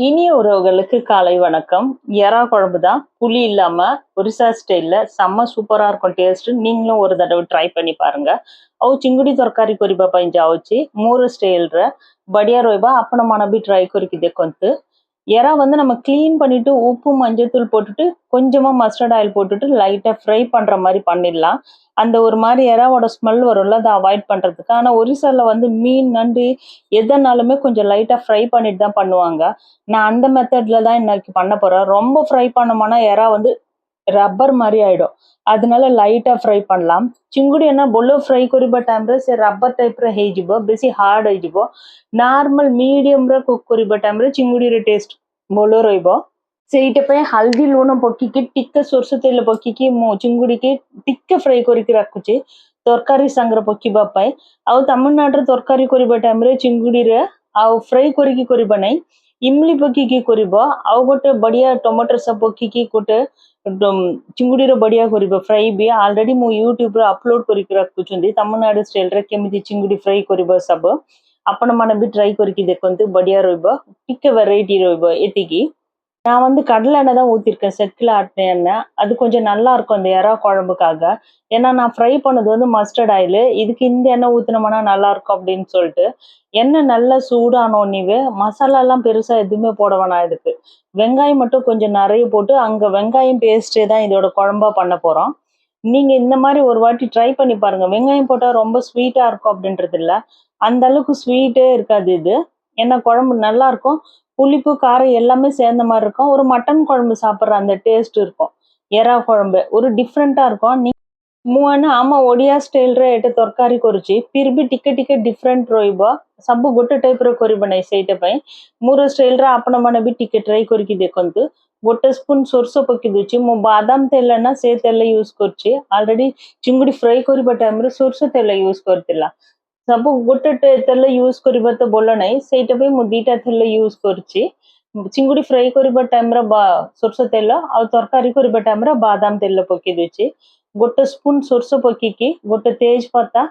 இனிய உறவுகளுக்கு காலை வணக்கம் எறா குழம்பு தான் புளி இல்லாம ஒரிசா ஸ்டைல்ல செம்ம சூப்பரா இருக்கும் டேஸ்ட் நீங்களும் ஒரு தடவை ட்ரை பண்ணி பாருங்க ಅವು ಚಿಂಗುಡಿ ತರಕಾರಿ ಕೊರಿಬ ಪಂಜ ಅವಚ್ಚಿ ಮೂರು ಸ್ಟೈಲ್ರ ಬಡಿಯ ರೋಯ್ಬ அப்ப நம்ம நம்பி ட்ரை கொறிக்குதே கொந்து எறா வந்து நம்ம க்ளீன் பண்ணிட்டு உப்பு மஞ்சத்தூள் போட்டுட்டு கொஞ்சமா மஸ்டர்ட் ஆயில் போட்டுட்டு லைட்டா ஃப்ரை பண்ற மாதிரி பண்ணிடலாம் அந்த ஒரு மாதிரி எறாவோட ஸ்மெல் வரும்ல அதை அவாய்ட் பண்றதுக்கு ஆனா ஒரிசால வந்து மீன் நண்டு எதனாலுமே கொஞ்சம் லைட்டா ஃப்ரை பண்ணிட்டு தான் பண்ணுவாங்க நான் அந்த மெத்தட்ல தான் இன்னைக்கு பண்ண போறேன் ரொம்ப ஃப்ரை பண்ணோம்னா எறா வந்து ರಬ್ಬರ್ மாதிரி ಆಯ್ಡು ಅದನ್ನೆಲ್ಲ ಲೈಟಾಗಿ ಫ್ರೈ ಪಣ್ಲಾಮ್ ಚಿಂಗುಡಿಯನ್ನ ಬೊಳ್ಳು ಫ್ರೈ ಕೊರಿಬ ಟೈಮ್ರೆ ಸೆ ರಬ್ಬರ್ ಟೈಪ್ರ ಹೇಜಿಬೋ ಬೆಸಿ ಹಾರ್ಡ್ ಹೇಜಿಬೋ ನಾರ್ಮಲ್ ಮೀಡಿಯಮ್ ರ ಕುಕ್ ಕೊರಿಬ ಟೈಮ್ರೆ ಚಿಂಗುಡಿರ બોલો ରହିବ ସେଇଟା ପାଇଁ ହଳଦୀ ଲୁଣ ପକେଇକି ଟିକେ ସୋରିଷ ତେଲ ପକେଇକି ମୁଁ ଚିଙ୍ଗୁଡିକି ଟିକେ ଫ୍ରାଏ କରିକି ରଖୁଛି ତରକାରୀ ସାଙ୍ଗରେ ପକେଇବା ପାଇଁ ଆଉ ତାମିଲନାଡ଼ୁରେ ତରକାରୀ କରିବା ଟାଇମ୍ରେ ଚିଙ୍ଗୁଡିରେ ଆଉ ଫ୍ରାଏ କରିକି କରିବା ନାହିଁ ଇମଲି ପକେଇକି କରିବ ଆଉ ଗୋଟେ ବଢିଆ ଟମାଟୋ ସବୁ ପକେଇକି ଗୋଟେ ଚିଙ୍ଗୁଡିର ବଢିଆ କରିବ ଫ୍ରାଏ ବି ଅଲରେଡି ମୁଁ ୟୁଟ୍ୟୁବରେ ଅପଲୋଡ କରିକି ରଖୁଛନ୍ତି ତାମିଲନାଡ଼ୁ ଷ୍ଟାଇଲରେ କେମିତି ଚିଙ୍ଗୁଡି ଫ୍ରାଏ କରିବ ସବୁ ଆପଣମାନେ ବି ଟ୍ରାଏ କରିକି ଦେଖନ୍ତୁ ବଢିଆ ରହିବ ଟିକେ வெரைட்டி ରହିବ எத்திக்கு நான் வந்து கடலை எண்ணெய் தான் ஊற்றிருக்கேன் செக்கில் ஆட்டின எண்ணெய் அது கொஞ்சம் நல்லா இருக்கும் இந்த எறா குழம்புக்காக ஏன்னா நான் ஃப்ரை பண்ணது வந்து மஸ்டர்ட் ஆயில் இதுக்கு இந்த எண்ணெய் ஊற்றினோம்னா நல்லா இருக்கும் அப்படின்னு சொல்லிட்டு எண்ணெய் நல்லா சூடானோன்னே மசாலாலாம் பெருசாக எதுவுமே போட வேணாம் இதுக்கு வெங்காயம் மட்டும் கொஞ்சம் நிறைய போட்டு அங்கே வெங்காயம் பேஸ்ட்டே தான் இதோட குழம்பா பண்ண போகிறோம் நீங்கள் இந்த மாதிரி ஒரு வாட்டி ட்ரை பண்ணி பாருங்க. வெங்காயம் போட்டால் ரொம்ப ஸ்வீட்டாக இருக்கும் அப்படின்றது இல்லை. அந்த அளவுக்கு ஸ்வீட்டே இருக்காது இது. ஏன்னா குழம்பு நல்லா இருக்கும். புளிப்பு காரம் எல்லாமே சேர்ந்த மாதிரி இருக்கும். ஒரு மட்டன் குழம்பு சாப்பிட்ற அந்த டேஸ்ட் இருக்கும். எறா குழம்பு ஒரு டிஃப்ரெண்ட்டாக இருக்கும். நீ ಮೂವಣ್ಣ ಆಮ ಒಡಿಯಾ ಸ್ಟೈಲ್ರೆ ಎಟೆ ತರಕಾರಿ ಕೊರಿಚಿ ಪಿರ್ಬಿ ಟಿಕೆ ಟಿಕೆ ಡಿಫ್ರೆಂಟ್ ರೊಯ್ಬ ಸಬ್ಬು ಗೊಟ್ಟೆ ಟೈಪ್ರ ಕೊರಿಬಣ ಈ ಸೈಟೆ ಪೈ ಮೂರು ಸ್ಟೈಲ್ರ ಆಪಣ ಮನೆ ட்ரை ಟಿಕೆ கொண்டு ಒಟ್ಟು ಸ್ಪೂನ್ ಸೊರ್ಸೊಪ್ಪು ಹಾಕಿದ್ವಿ ಮೊ ಬಾದಾಮ್ ತೆಲ್ಲನ ಸೇತೆಲ್ಲ ಯೂಸ್ ಕೊರ್ಚಿ ಆಲ್ರೆಡಿ ಚಿಂಗುಡಿ ಫ್ರೈ ಕೊರಿ ಬಟ್ಟೆ ಅಂದ್ರೆ ಸೊರ್ಸು ತೆಲ್ಲ ಯೂಸ್ ಕೊರ್ತಿಲ್ಲ ସବୁ ଗୋଟେ ତେଲ ୟୁଜ୍ କରିବା ତ ଭଲ ନାହିଁ ସେଇଟା ପାଇଁ ମୁଁ ଦିଟା ତେଲ ୟୁଜ୍ କରିଛି ଚିଙ୍ଗୁଡି ଫ୍ରାଏ କରିବା ଟାଇମ୍ର ସୋରିଷ ତେଲ ଆଉ ତରକାରୀ କରିବା ଟାଇମ୍ର ବାଦାମ ତେଲ ପକେଇ ଦେଇଛି ଗୋଟେ ସ୍ପୁନ୍ ସୋରିଷ ପକେଇକି ଗୋଟେ ତେଜପତା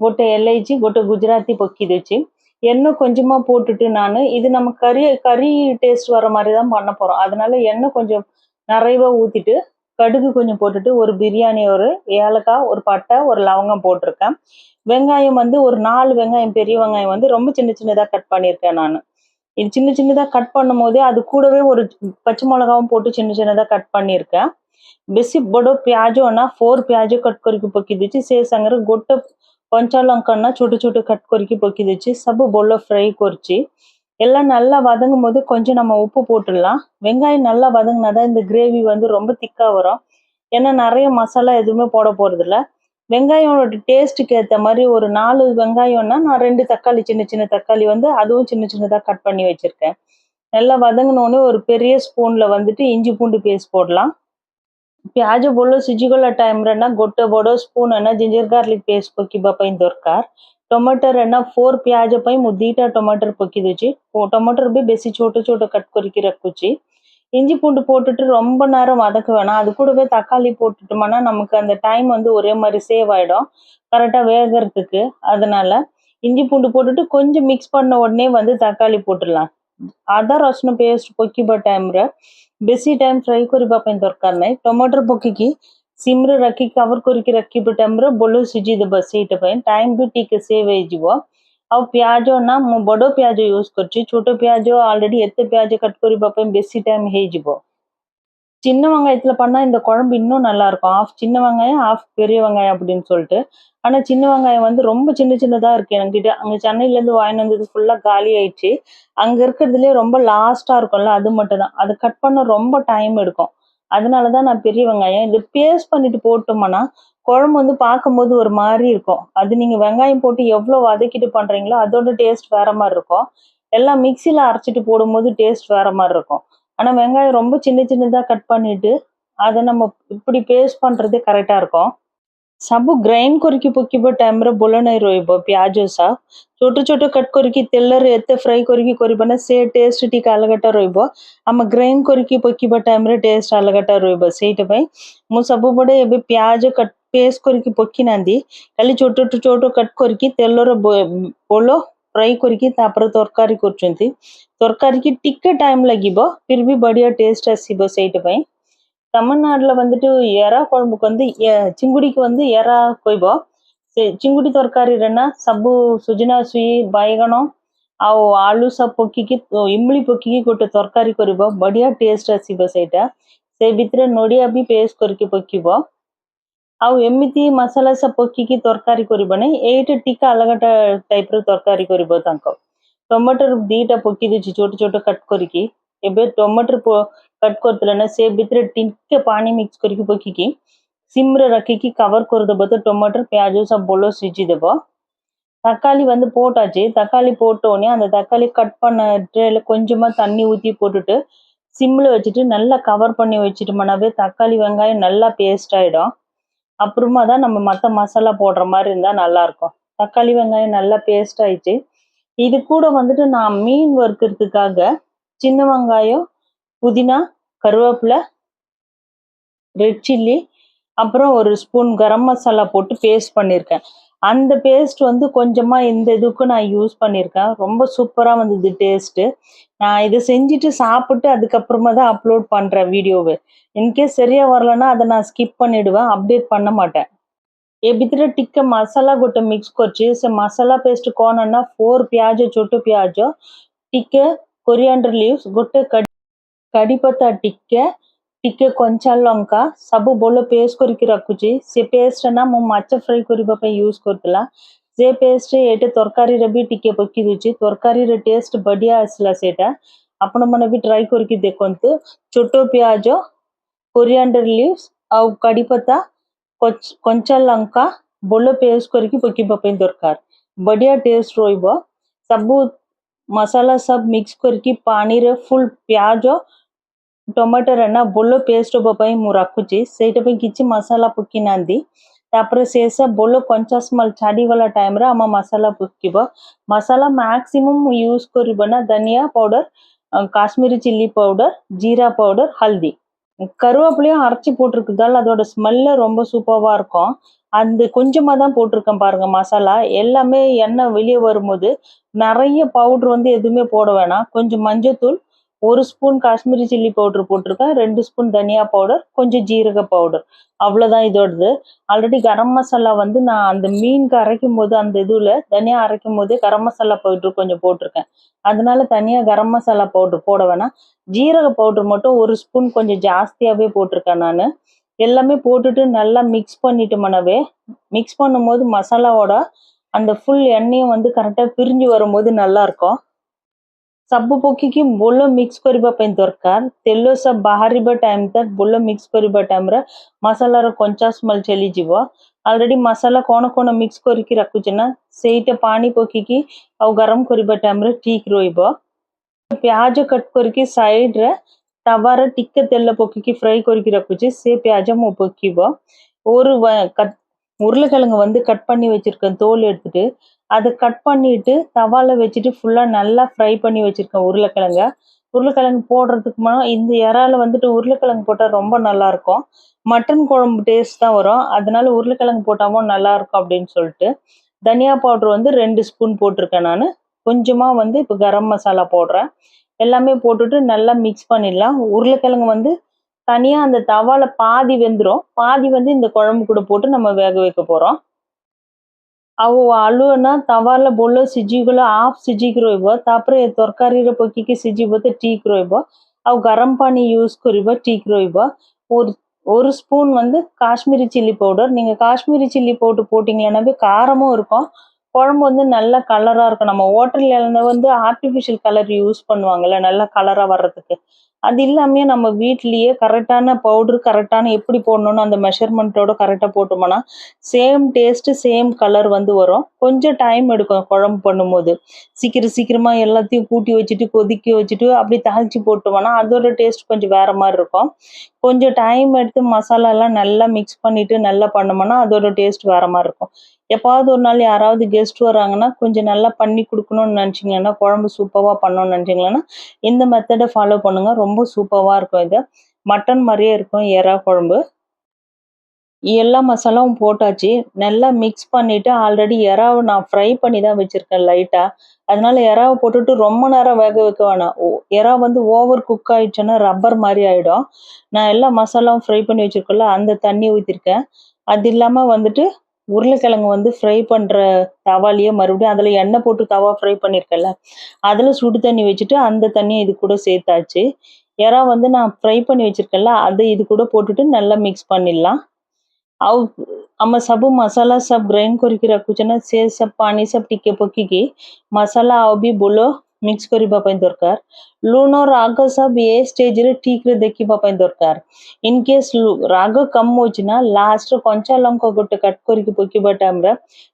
ଗୋଟେ ଏଲାଇଚି ଗୋଟେ ଗୁଜୁରାତି ପକେଇ ଦେଇଛି எண்ணெய் கொஞ்சமாக போட்டுட்டு நான் இது நம்ம கறி கறி டேஸ்ட் வர மாதிரி தான் பண்ண போகிறோம் அதனால எண்ணெய் கொஞ்சம் நிறைவாக ஊற்றிட்டு கடுகு கொஞ்சம் போட்டுட்டு ஒரு பிரியாணி ஒரு ஏலக்காய் ஒரு பட்டை ஒரு லவங்கம் போட்டிருக்கேன். வெங்காயம் வந்து ஒரு நாலு வெங்காயம் பெரிய வெங்காயம் வந்து ரொம்ப சின்ன சின்னதாக கட் பண்ணியிருக்கேன் நான். இது சின்ன சின்னதாக கட் பண்ணும் போதே அது கூடவே ஒரு பச்சை மிளகாவும் போட்டு சின்ன சின்னதாக கட் பண்ணியிருக்கேன். बेसी படோ பியாஜோன்னா ஃபோர் பியாஜோ கட் कट करके पकी दीजिए से పంచాలంకన్నా சுட்டு சுட்டு கட் கொறுக்கி పొక్కి తెచ్చి சப்பு பொல்ல ஃப்ரை கொறிச்சு. எல்லாம் நல்லா வதங்கும் போது கொஞ்சம் நம்ம உப்பு போட்டுடலாம். வெங்காயம் நல்லா வதங்கினாதான் இந்த கிரேவி வந்து ரொம்ப திக்காக வரும். ஏன்னா நிறைய மசாலா எதுவுமே போட போகிறதில்ல வெங்காயோட டேஸ்ட்டுக்கு ஏற்ற மாதிரி ஒரு நாலு வெங்காயம்னா நான் ரெண்டு தக்காளி சின்ன சின்ன தக்காளி வந்து அதுவும் சின்ன சின்னதாக கட் பண்ணி வச்சுருக்கேன். நல்லா வதங்கினோடனே ஒரு பெரிய ஸ்பூனில் வந்துட்டு இஞ்சி பூண்டு பேஸ்ட் போடலாம். ପିଆଜ ଭଲ ସିଝିଗଲା ଟାଇମ୍ରେ ନା ଗୋଟେ ବଡ଼ ସ୍ପୁନ୍ ନା ଜିଞ୍ଜର ଗାର୍ଲିକ ପେଷ୍ଟ ପକେଇବା ପାଇଁ ଦରକାର ଟମାଟର ନା ଫୋର୍ ପିଆଜ ପାଇଁ ମୁଁ ଦିଟା ଟମାଟର ପକେଇ ଦଉଛି ଟମାଟର ବି ବେଶୀ ଛୋଟ ଛୋଟ கட் କରିକି ரக்குச்சு இஞ்சி பூண்டு போட்டுட்டு ரொம்ப நேரம் வதக்க வேணாம் அது கூடவே தக்காளி போட்டுட்டோம்னா நமக்கு அந்த டைம் வந்து ஒரே மாதிரி சேவ் ஆயிடும் கரெக்டாக வேகறதுக்கு அதனால இஞ்சி பூண்டு போட்டுட்டு கொஞ்சம் மிக்ஸ் பண்ண உடனே வந்து தக்காளி போட்டுடலாம் ଅଦା ରସୁଣ ପେଷ୍ଟ ପକେଇବା ଟାଇମ୍ରେ ବେଶୀ ଟାଇମ୍ ଫ୍ରାଏ କରିବା ପାଇଁ ଦରକାର ନାହିଁ ଟମାଟର ପକେଇକି ସିମ୍ରେ ରଖିକି କଭର କରିକି ରଖିବା ଟାଇମ୍ରେ ଭଲ ସିଝିଦେବା ସେଇଟା ପାଇଁ ଟାଇମ୍ ବି ଟିକେ ସେଭ୍ ହେଇଯିବ ଆଉ ପିଆଜ ନା ମୁଁ ବଡ଼ ପିଆଜ ୟୁଜ୍ କରୁଛି ଛୋଟ ପିଆଜ ଅଲରେଡି ଏତେ ପିଆଜ କଟ୍ କରିବା ପାଇଁ ବେଶୀ டைம் ହେଇଯିବ சின்ன வெங்காயத்துல பண்ணா இந்த குழம்பு இன்னும் நல்லா இருக்கும். ஆஃப் சின்ன வெங்காயம் ஆஃப் பெரிய வெங்காயம் அப்படின்னு சொல்லிட்டு. ஆனா சின்ன வெங்காயம் வந்து ரொம்ப சின்ன சின்னதா இருக்கு என்கிட்ட. அங்க சென்னையில இருந்து வாங்கிட்டு வந்தது ஃபுல்லா காலி ஆயிடுச்சு. அங்க இருக்கிறதுலே ரொம்ப லாஸ்டா இருக்கும்ல அது மட்டும் தான். அது கட் பண்ண ரொம்ப டைம் எடுக்கும். அதனாலதான் நான் பெரிய வெங்காயம் இது பேஸ்ட் பண்ணிட்டு போட்டோம்னா குழம்பு வந்து பார்க்கும்போது ஒரு மாதிரி இருக்கும். அது நீங்க வெங்காயம் போட்டு எவ்வளவு வதக்கிட்டு பண்றீங்களோ அதோட டேஸ்ட் வேற மாதிரி இருக்கும். எல்லாம் மிக்சியில அரைச்சிட்டு போடும்போது டேஸ்ட் வேற மாதிரி இருக்கும். ஆனா வெங்காயம் ரொம்ப சின்ன சின்னதா கட் பண்ணிட்டு அதை நம்ம இப்படி பேஸ்ட் பண்றதே கரெக்டா இருக்கும் ସବୁ ଗ୍ରାଇଣ୍ଡ କରିକି ପକେଇବା ଟାଇମ୍ରେ ଭଲ ନାହିଁ ରହିବ ପିଆଜ ସହ ଛୋଟ ଛୋଟ କଟ୍ କରିକି ତେଲରେ ଏତେ ଫ୍ରାଏ କରିକି କରିବା ନା ସେ ଟେଷ୍ଟ ଟିକେ ଅଲଗାଟା ରହିବ ଆମେ ଗ୍ରାଇଣ୍ଡ କରିକି ପକେଇବା ଟାଇମ୍ରେ ଟେଷ୍ଟ ଅଲଗାଟା ରହିବ ସେଇଟା ପାଇଁ ମୁଁ ସବୁବେଳେ ଏବେ ପିଆଜ କଟ୍ ପେଷ୍ଟ କରିକି ପକେଇ ନାହାନ୍ତି ଖାଲି ଛୋଟ ଛୋଟ କଟ୍ କରିକି ତେଲର ବ- ଫ୍ରାଇ କରିକି ତାପରେ ତରକାରୀ କରୁଛନ୍ତି ତରକାରୀକି ଟିକେ ଟାଇମ୍ ଲାଗିବ ଫିର୍ ବି ବଢ଼ିଆ ଟେଷ୍ଟ ଆସିବ ସେଇଟା ପାଇଁ தமிழ்நாட்டில் வந்துட்டு எறா குழம்புக்கு வந்து ଏରା କହିବ ସେ ଚିଙ୍ଗୁଡି ତରକାରୀରେ ନା ସବୁ ସୁଜନା ಸುಯಿ ବାଇଗଣ ଆଉ ଆଳୁ ସବୁ ପକିକି ଇମୁଳି ପକିକି ଗୋଟେ ତରକାରୀ କରିବ ବଢ଼ିଆ ଟେଷ୍ଟ ଆସିବ ସେଇଟା ସେ ଭିତରେ ନଡ଼ିଆ ବି ପେଷ୍ଟ କରିକି ପକିବ ଆଉ ଏମିତି ମସଲା ସବୁ ପକେଇକି ତରକାରୀ କରିବ ନାହିଁ ଏଇଟା ଟିକେ ଅଲଗା ଟାଇପ ର ତରକାରୀ କରିବ ତାଙ୍କ ଟମାଟର ଦିଟା ପକେଇ ଦେଇଛି ଛୋଟ ଛୋଟ କଟ୍ କରିକି ଏବେ ଟମାଟର କଟ୍ କରିଥିଲେ ନା ସେ ଭିତରେ ଟିକେ ପାଣି ମିକ୍ସ କରିକି ପକେଇକି சிம்ல ரக்கிக்கு கவர் କରିଦେବ ତ ଟମାଟର ପିଆଜ ସବୁ ଭଲ ସିଝିଦେବ தக்காளி வந்து போட்டாச்சு தக்காளி போட்ட உடனே அந்த தக்காளி கட் பண்ண ட்ரேல கொஞ்சமா தண்ணி ஊற்றி போட்டுட்டு சிம்ல வச்சுட்டு நல்லா கவர் பண்ணி வச்சுட்டோம்னாவே தக்காளி வெங்காயம் நல்லா பேஸ்ட் ஆயிடும் அப்புறமா தான் நம்ம மற்ற மசாலா போடுற மாதிரி இருந்தால் நல்லா இருக்கும் தக்காளி வெங்காயம் நல்லா பேஸ்ட் ஆயிடுச்சு இது கூட வந்துட்டு நான் மீன் வறுக்கிறதுக்காக சின்ன வெங்காயம் புதினா கருவேப்பிலை ரெட் சில்லி அப்புறம் ஒரு ஸ்பூன் கரம் மசாலா போட்டு பேஸ்ட் பண்ணியிருக்கேன். அந்த பேஸ்ட் வந்து கொஞ்சமாக இந்த இதுக்கு நான் யூஸ் பண்ணியிருக்கேன். ரொம்ப சூப்பராக வந்தது டேஸ்ட்டு நான் இதை செஞ்சுட்டு சாப்பிட்டு அதுக்கப்புறமா தான் அப்லோட் பண்ணுறேன் வீடியோவை இன்கேஸ் சரியாக வரலன்னா அதை நான் ஸ்கிப் பண்ணிவிடுவேன் அப்டேட் பண்ண மாட்டேன். ఏ భితర టిక్క మసాలా గొట్ట మిక్స్ కొచ్చి సో మసాలా పేస్ట్ కోన్ అన్న ఫోర్ ప్యాజ్ చొట్టు ప్యాజ్ టిక్క కొరియాండర్ లీవ్స్ గొట్ట కడి ଟିକେ ଟିକେ କଞ୍ଚା ଲଙ୍କା ସବୁ ଭଲ ପେଷ୍ଟ କରିକି ରଖୁଛି ସେ ପେଷ୍ଟ ନା ମୁଁ ମାଛ ଫ୍ରାଏ କରିବା ପାଇଁ ୟୁଜ୍ କରୁଥିଲା ସେ ପେଷ୍ଟ ଏଇଟା ତରକାରୀରେ ବି ଟିକେ ପକେଇ ଦଉଛି ତରକାରୀରେ ଟେଷ୍ଟ ବଢିଆ ଆସିଲା ସେଇଟା ଆପଣମାନେ ବି ଟ୍ରାଏ କରିକି ଦେଖନ୍ତୁ ଛୋଟ ପିଆଜ କୋରିଆଣ୍ଡର ଲିଭ୍ସ ଆଉ କଡି ପତ୍ତା କଚ- କଞ୍ଚା ଲଙ୍କା ଭଲ ପେଷ୍ଟ କରିକି ପକେଇବା ପାଇଁ ଦରକାର ବଢିଆ ଟେଷ୍ଟ ରହିବ ସବୁ ମସଲା ସବୁ ମିକ୍ସ କରିକି ପାଣିରେ ଫୁଲ ପିଆଜ ଟମାଟର ନା ଭଲ ପେଷ୍ଟ ହେବା ପାଇଁ ମୁଁ ରଖୁଛି ସେଇଟା ପାଇଁ କିଛି ମସଲା ପକେଇ ନାହାନ୍ତି ତାପରେ ଶେଷ ଭଲ କଞ୍ଚା ସ୍ମେଲ୍ ଛାଡ଼ିଗଲା ଟାଇମ୍ରେ ଆମ ମସଲା ପକେଇବ ମସଲା ମ୍ୟାକ୍ସିମମ୍ யூஸ் କରିବ ନା ଧନିଆ powder Kashmiri chilli powder jeera powder haldi கருவேப்பிலையும் அரைச்சி போட்டிருக்குதால அதோட ஸ்மெல்ல ரொம்ப சூப்பராக இருக்கும் அந்த கொஞ்சமாக தான் போட்டிருக்கேன் பாருங்க மசாலா எல்லாமே எண்ணெய் வெளியே வரும்போது நிறைய பவுடர் வந்து எதுவுமே போட வேணாம் கொஞ்சம் மஞ்சத்தூள் ஒரு ஸ்பூன் காஷ்மீரி சில்லி பவுடர் போட்டிருக்கேன். ரெண்டு ஸ்பூன் தனியா பவுடர் கொஞ்சம் ஜீரக பவுடர். அவ்வளோதான் இதோடது. ஆல்ரெடி கரம் மசாலா வந்து நான் அந்த மீனுக்கு அரைக்கும் போது அந்த இதுல தனியா அரைக்கும் போதே கரம் மசாலா பவுடர் கொஞ்சம் போட்டிருக்கேன். அதனால தனியா கரம் மசாலா பவுடர் போட வேணாம். ஜீரக பவுடர் மட்டும் ஒரு ஸ்பூன் கொஞ்சம் ஜாஸ்தியாகவே போட்டிருக்கேன் நான். எல்லாமே போட்டுட்டு நல்லா மிக்ஸ் பண்ணிட்டு மனவே. மிக்ஸ் பண்ணும்போது மசாலாவோட அந்த ஃபுல் எண்ணெயும் வந்து கரெக்டாக பிரிஞ்சு வரும்போது நல்லா இருக்கும். ସବୁ ପକେଇକି ଭଲ ମିକ୍ସ କରିବା ପାଇଁ ଦରକାର ତେଲ ସବୁ ବାହାରିବା ଟାଇମ୍ ତକ୍ ଭଲ ମିକ୍ସ କରିବା ଟାଇମ୍ରେ ମସଲାର କଞ୍ଚା ସ୍ମେଲ୍ ଚାଲିଯିବ ଅଲରେଡି ମସଲା କ'ଣ କ'ଣ ମିକ୍ସ କରିକି ରଖୁଛେ ନା ସେଇଟା ପାଣି ପକେଇକି ଆଉ ଗରମ କରିବା ଟାଇମ୍ରେ ଠିକ୍ ରହିବ ପିଆଜ କଟ୍ କରିକି ସାଇଡ୍ରେ ତାୱାରେ ଟିକେ ତେଲ ପକେଇକି ஃப்ரை କରିକି ରଖୁଛି ସେ ପିଆଜ ମୁଁ ପକେଇବ ஒரு வ- கட் உருளைக்கிழங்கு வந்து கட் பண்ணி வச்சிருக்கேன். தோல் எடுத்துகிட்டு அதை கட் பண்ணிட்டு தவால வச்சுட்டு ஃபுல்லாக நல்லா ஃப்ரை பண்ணி வச்சுருக்கேன் உருளைக்கிழங்க. உருளைக்கிழங்கு போடுறதுக்கு முன்னா இந்த இறால வந்துட்டு உருளைக்கிழங்கு போட்டால் ரொம்ப நல்லா இருக்கும். மட்டன் குழம்பு டேஸ்ட் தான் வரும். அதனால உருளைக்கிழங்கு போட்டாவும் நல்லாயிருக்கும் அப்படின்னு சொல்லிட்டு தனியா பவுடர் வந்து ரெண்டு ஸ்பூன் போட்டிருக்கேன் நான். கொஞ்சமாக வந்து இப்போ கரம் மசாலா போடுறேன். எல்லாமே போட்டுட்டு நல்லா மிக்ஸ் பண்ணிடலாம். உருளைக்கிழங்கு வந்து தனியா அந்த தவால பாதி வெந்துடும் பாதி வந்து இந்த குழம்பு கூட போட்டு நம்ம வேக வைக்க போறோம் ଆଉ ଆଳୁ ନା ତାୱାରେ ଭଲ ସିଝିଗଲେ ହାଫ୍ ସିଝିକି ରହିବ ତାପରେ ଏ ତରକାରୀରେ ପକେଇକି ସିଝିବ ତ ଠିକ୍ ରହିବ ଆଉ ଗରମ ପାଣି யூஸ் କରିବ ଠିକ୍ ରହିବ ஒரு ஒரு ஸ்பூன் வந்து காஷ்மீரி சில்லி பவுடர் நீங்க காஷ்மீரி சில்லி பவுடர் போட்டீங்கன்னாவே காரமும் இருக்கும் குழம்பு வந்து நல்ல கலரா இருக்கும் நம்ம ஹோட்டல்ல வந்து ஆர்டிஃபிஷியல் கலர் யூஸ் பண்ணுவாங்கல்ல நல்ல கலரா வர்றதுக்கு அது இல்லாமயே நம்ம வீட்லயே கரெக்டான பவுடர் கரெக்டான எப்படி போடணும்னு அந்த மெஷர்மெண்ட்டோட கரெக்டாக போட்டோம்னா சேம் டேஸ்ட் சேம் கலர் வந்து வரும். கொஞ்சம் டைம் எடுக்கும் குழம்பு பண்ணும்போது. சீக்கிரம் சீக்கிரமா எல்லாத்தையும் கூட்டி வச்சுட்டு கொதிக்க வச்சுட்டு அப்படி தாளிச்சு போட்டோம்னா அதோட டேஸ்ட் கொஞ்சம் வேற மாதிரி இருக்கும். கொஞ்சம் டைம் எடுத்து மசாலா எல்லாம் நல்லா மிக்ஸ் பண்ணிட்டு நல்லா பண்ணோம்னா அதோட டேஸ்ட் வேற மாதிரி இருக்கும். எப்பாவது ஒரு நாள் யாராவது கெஸ்ட் வராங்கன்னா கொஞ்சம் நல்லா பண்ணி கொடுக்கணும்னு நினச்சிங்கன்னா குழம்பு சூப்பராக பண்ணணும்னு நினச்சிங்கன்னா இந்த மெத்தடை ஃபாலோ பண்ணுங்க. ரொம்ப ரொம்ப சூப்பராக இருக்கும் இது. மட்டன் மாதிரியே இருக்கும் எறா குழம்பு. எல்லா மசாலாவும் போட்டாச்சு. நல்லா மிக்ஸ் பண்ணிட்டு ஆல்ரெடி எறாவை நான் ஃப்ரை பண்ணி தான் வச்சுருக்கேன் லைட்டாக அதனால எறாவை போட்டுட்டு ரொம்ப நேரம் வேக வைக்க வேணாம். ஓ- எறா வந்து ஓவர் குக் ஆயிடுச்சுன்னா ரப்பர் மாதிரி ஆயிடும். நான் எல்லா மசாலாவும் ஃப்ரை பண்ணி வச்சுருக்கோம்ல அந்த தண்ணி ஊற்றிருக்கேன் அது இல்லாமல் வந்துட்டு உருளைக்கிழங்கு வந்து ஃப்ரை பண்ணுற தவாலேயே மறுபடியும் அதில் எண்ணெய் போட்டு தவா ஃப்ரை பண்ணியிருக்கேன்ல அதில் சுடு தண்ணி வச்சுட்டு அந்த தண்ணியை இது கூட சேர்த்தாச்சு. எறா வந்து நான் ஃப்ரை பண்ணி வச்சிருக்கேன்ல அதை இது கூட போட்டுட்டு நல்லா மிக்ஸ் பண்ணிடலாம் ଆଉ ଆମ ସବୁ ମସଲା ସବୁ ଗ୍ରାଇଣ୍ଡ କରିକି ରଖୁଛେ ନା ସେ ସବୁ ପାଣି ସବୁ ଟିକେ ପକେଇକି ମସଲା ଆଉ ବି ବୋଲ ମିକ୍ସ କରିବା ପାଇଁ ଦରକାର ଲୁଣ ରାଗ ସବୁ ଏ ଷ୍ଟେଜରେ ଠିକରେ ଦେଖିବା ପାଇଁ ଦରକାର ଇନ୍ କେସ୍ ରାଗ କମ ହଉଛି ନା ଲାଷ୍ଟରେ କଞ୍ଚା ଲଙ୍କା ଗୋଟେ କଟ୍ କରିକି ପକେଇବା ଟାଇମରେ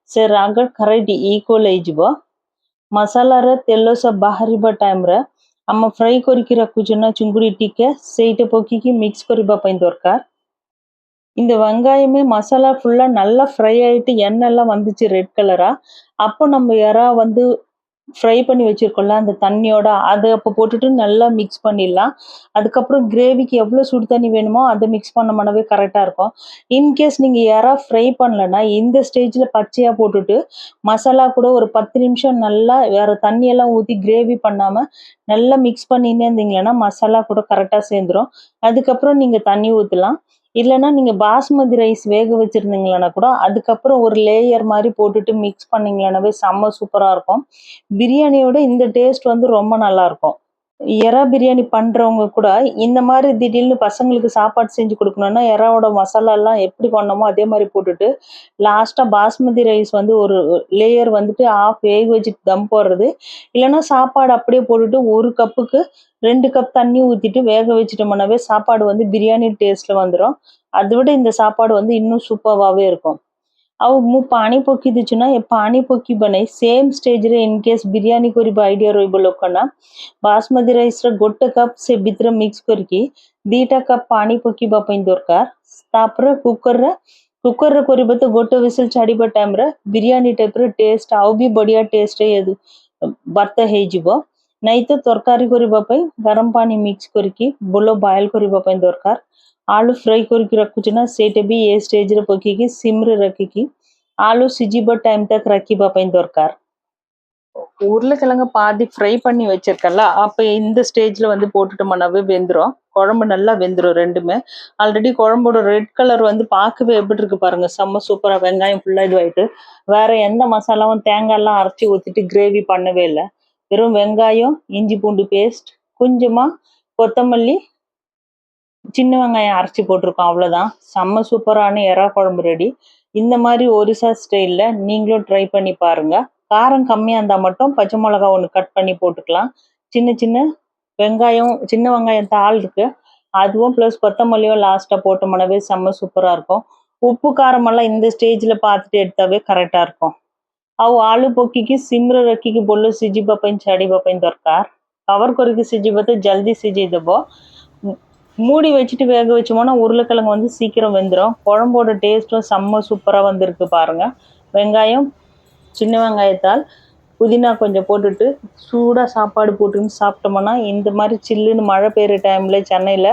ସେ ରାଗ କରେକ୍ଟ ଇକ୍ୱାଲ ହେଇଯିବ ମସଲାର ତେଲ ସବୁ ବାହାରିବା ଟାଇମରେ आम फ्राई करके रखुचे ना चुंगुड़ी टीके सेटा पकड़ी मिक्स करने दरकार இந்த வெங்காயமே மசாலா ஃபுல்லாக நல்லா ஃப்ரை ஆகிட்டு எண்ணெய்லாம் வந்துச்சு ரெட் கலராக அப்போ நம்ம யாரா வந்து ஃப்ரை பண்ணி வச்சிருக்கோம்ல அந்த தண்ணியோட அதை அப்போ போட்டுட்டு நல்லா மிக்ஸ் பண்ணிடலாம். அதுக்கப்புறம் கிரேவிக்கு எவ்வளோ சுடு தண்ணி வேணுமோ அதை மிக்ஸ் பண்ணோம்னாவே கரெக்டாக இருக்கும். இன்கேஸ் நீங்கள் யாராக ஃப்ரை பண்ணலன்னா இந்த ஸ்டேஜில் பச்சையாக போட்டுட்டு மசாலா கூட ஒரு பத்து நிமிஷம் நல்லா வேற தண்ணியெல்லாம் ஊற்றி கிரேவி பண்ணாமல் நல்லா மிக்ஸ் பண்ணினே இருந்தீங்கன்னா மசாலா கூட கரெக்டாக சேர்ந்துரும். அதுக்கப்புறம் நீங்கள் தண்ணி ஊற்றலாம் இல்லைன்னா நீங்கள் பாஸ்மதி ரைஸ் வேக வச்சுருந்தீங்களன்னா கூட அதுக்கப்புறம் ஒரு லேயர் மாதிரி போட்டுட்டு மிக்ஸ் பண்ணீங்களானாவே செம்ம சூப்பராக இருக்கும். பிரியாணியோட இந்த டேஸ்ட் வந்து ரொம்ப நல்லா இருக்கும். எறா பிரியாணி பண்ணுறவங்க கூட இந்த மாதிரி திடீர்னு பசங்களுக்கு சாப்பாடு செஞ்சு கொடுக்கணும்னா எறாவோட மசாலாலாம் எப்படி பண்ணோமோ அதே மாதிரி போட்டுட்டு லாஸ்ட்டாக பாஸ்மதி ரைஸ் வந்து ஒரு லேயர் வந்துட்டு ஆஃப் வேக வச்சுட்டு தம் போடுறது. இல்லைன்னா சாப்பாடு அப்படியே போட்டுட்டு ஒரு கப்புக்கு ரெண்டு கப் தண்ணி ஊற்றிட்டு வேக வச்சுட்டோம்னாவே சாப்பாடு வந்து பிரியாணி டேஸ்ட்டில் வந்துடும் அதை விட இந்த சாப்பாடு வந்து இன்னும் சூப்பராகவே இருக்கும். ଆଉ ମୁଁ ପାଣି ପକେଇ ଦେଇଛି ନା ଏ ପାଣି ପକେଇବା ନାହିଁ ସେମ୍ ଷ୍ଟେଜ୍ରେ ଇନକେସ୍ ବିରିୟାନୀ କରିବା ଆଇଡ଼ିଆ ରହିବ ଲୋକ ନା ବାସମତି ରାଇସ୍ର ଗୋଟେ କପ୍ ସେ ଭିତରେ ମିକ୍ସ କରିକି ଦୁଇଟା କପ୍ ପାଣି ପକେଇବା ପାଇଁ ଦରକାର ତାପରେ କୁକର୍ରେ କୁକର୍ରେ କରିବା ତ ଗୋଟେ ବିସିଲ୍ ଛାଡ଼ିବା ଟାଇମ୍ରେ ବିରିୟାନୀ ଟାଇପ୍ର ଟେଷ୍ଟ ଆଉ ବି ବଢ଼ିଆ ଟେଷ୍ଟ ବାର୍ତ୍ତା ହେଇଯିବ ନାଇଁ ତ ତରକାରୀ କରିବା ପାଇଁ ଗରମ ପାଣି ମିକ୍ସ କରିକି ଭଲ ବଏଲ୍ କରିବା ପାଇଁ ଦରକାର ଆଳୁ ଫ୍ରାଏ କରିକି ରଖୁଛି ନା ସେଇଟା ବି ଏ ଷ୍ଟେଜ୍ରେ ପକେଇକି ସିମ୍ରେ ରଖିକି ଆଳୁ ସିଝିବା டைம் தக் ரக்கிபா ପାଇଁ ଦରକାର உருளைக்கிழங்க பாதி ஃப்ரை பண்ணி வச்சிருக்கேன்ல அப்போ இந்த ஸ்டேஜில் வந்து போட்டுட்டோம்னாவே வெந்துடும் குழம்பு நல்லா வெந்துடும் ரெண்டுமே ஆல்ரெடி குழம்போட ரெட் கலர் வந்து பார்க்கவே எப்படி இருக்கு பாருங்க செம்ம சூப்பராக வெங்காயம் ஃபுல்லாக இதுவாயிட்டு வேற எந்த மசாலாவும் தேங்காய்லாம் அரைச்சி ஊற்றிட்டு கிரேவி பண்ணவே இல்லை வெறும் வெங்காயம் இஞ்சி பூண்டு பேஸ்ட் கொஞ்சமாக கொத்தமல்லி சின்ன வெங்காயம் அரைச்சி போட்டிருக்கோம் அவ்வளோதான் செம்ம சூப்பரான எறா குழம்பு ரெடி இந்த மாதிரி ஒரிசா ஸ்டைலில் நீங்களும் ட்ரை பண்ணி பாருங்க காரம் கம்மியாக இருந்தால் மட்டும் பச்சை மிளகா ஒன்று கட் பண்ணி போட்டுக்கலாம் சின்ன சின்ன வெங்காயம் சின்ன வெங்காயம் தாள் இருக்கு அதுவும் ப்ளஸ் கொத்தமல்லியும் லாஸ்ட்டாக போட்டோம்னாவே செம்ம சூப்பராக இருக்கும் உப்பு காரமெல்லாம் இந்த ஸ்டேஜில் பார்த்துட்டு எடுத்தாவே கரெக்டாக இருக்கும் ଆଉ ଆଳୁ ପକେଇକି ସିମ୍ରେ ରଖିକି ଭଲ ସିଝିବା ପାଇଁ ଛାଡ଼ିବା ପାଇଁ ଦରକାର କଭର୍ କରିକି ସିଝିବ ତ ଜଲ୍ଦି ସିଝେଇଦେବ மூடி வச்சுட்டு வேக வச்சோம்னா உருளைக்கிழங்கு வந்து சீக்கிரம் வெந்துடும் குழம்போட டேஸ்ட்டும் செம்ம சூப்பராக வந்திருக்கு பாருங்கள் வெங்காயம் சின்ன வெங்காயத்தால் புதினா கொஞ்சம் போட்டுட்டு சூடாக சாப்பாடு போட்டுன்னு சாப்பிட்டோம்னா இந்த மாதிரி சில்லுன்னு மழை பெய்கிற டைமில் சென்னையில்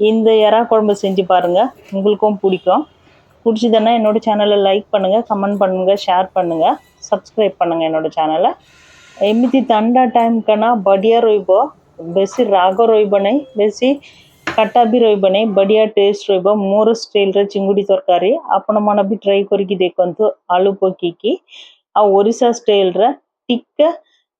இந்த இறா குழம்பு செஞ்சு பாருங்கள் உங்களுக்கும் பிடிக்கும். பிடிச்சதுன்னா என்னோடய சேனலை லைக் பண்ணுங்கள் கமெண்ட் பண்ணுங்கள் ஷேர் பண்ணுங்கள் சப்ஸ்கிரைப் பண்ணுங்கள் என்னோடய சேனலை எମିତି தண்டா டைம் படியா ரொய்போ பெசி ராக ரொய்பனை பெசி ରହିବ ନାହିଁ ବେଶୀ ଖଟା ବି ରହିବ ନାହିଁ ବଢ଼ିଆ ଟେଷ୍ଟ ରହିବ ମୋର ଷ୍ଟାଇଲ୍ର ଚିଙ୍ଗୁଡ଼ି ତରକାରୀ ଆପଣମାନେ ବି ଟ୍ରାଏ କରିକି ଦେଖନ୍ତୁ ଆଳୁ ପକେଇକି ଆଉ ଓଡ଼ିଶା ଷ୍ଟାଇଲ୍ର ଟିକେ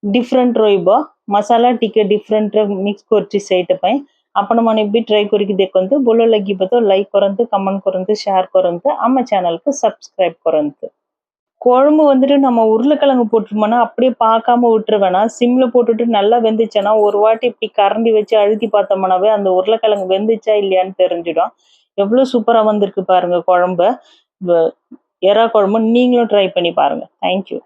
ଡିଫରେଣ୍ଟ ରହିବ ମସଲା ଟିକେ ଡିଫରେଣ୍ଟରେ ମିକ୍ସ କରୁଛି ସେଇଟା ପାଇଁ ଆପଣମାନେ ବି ଟ୍ରାଏ କରିକି ଦେଖନ୍ତୁ ଭଲ ଲାଗିବ ତ ଲାଇକ୍ କରନ୍ତୁ କମେଣ୍ଟ କରନ୍ତୁ ସେୟାର କରନ୍ତୁ ଆମ ଚ୍ୟାନେଲ୍କୁ ସବସ୍କ୍ରାଇବ୍ କରନ୍ତୁ குழம்பு வந்துட்டு நம்ம உருளைக்கிழங்கு போட்டுருமோனா அப்படியே பார்க்காம விட்டுற வேணாம் சிம்ல போட்டுட்டு நல்லா வெந்துச்சுன்னா ஒரு வாட்டி இப்படி கரண்டி வச்சு அழுத்தி பார்த்தோம்னாவே அந்த உருளைக்கிழங்கு வெந்துச்சா இல்லையான்னு தெரிஞ்சிடும். எவ்வளோ சூப்பராக வந்திருக்கு பாருங்க குழம்பு. எறா குழம்பு நீங்களும் ட்ரை பண்ணி பாருங்க. தேங்க்யூ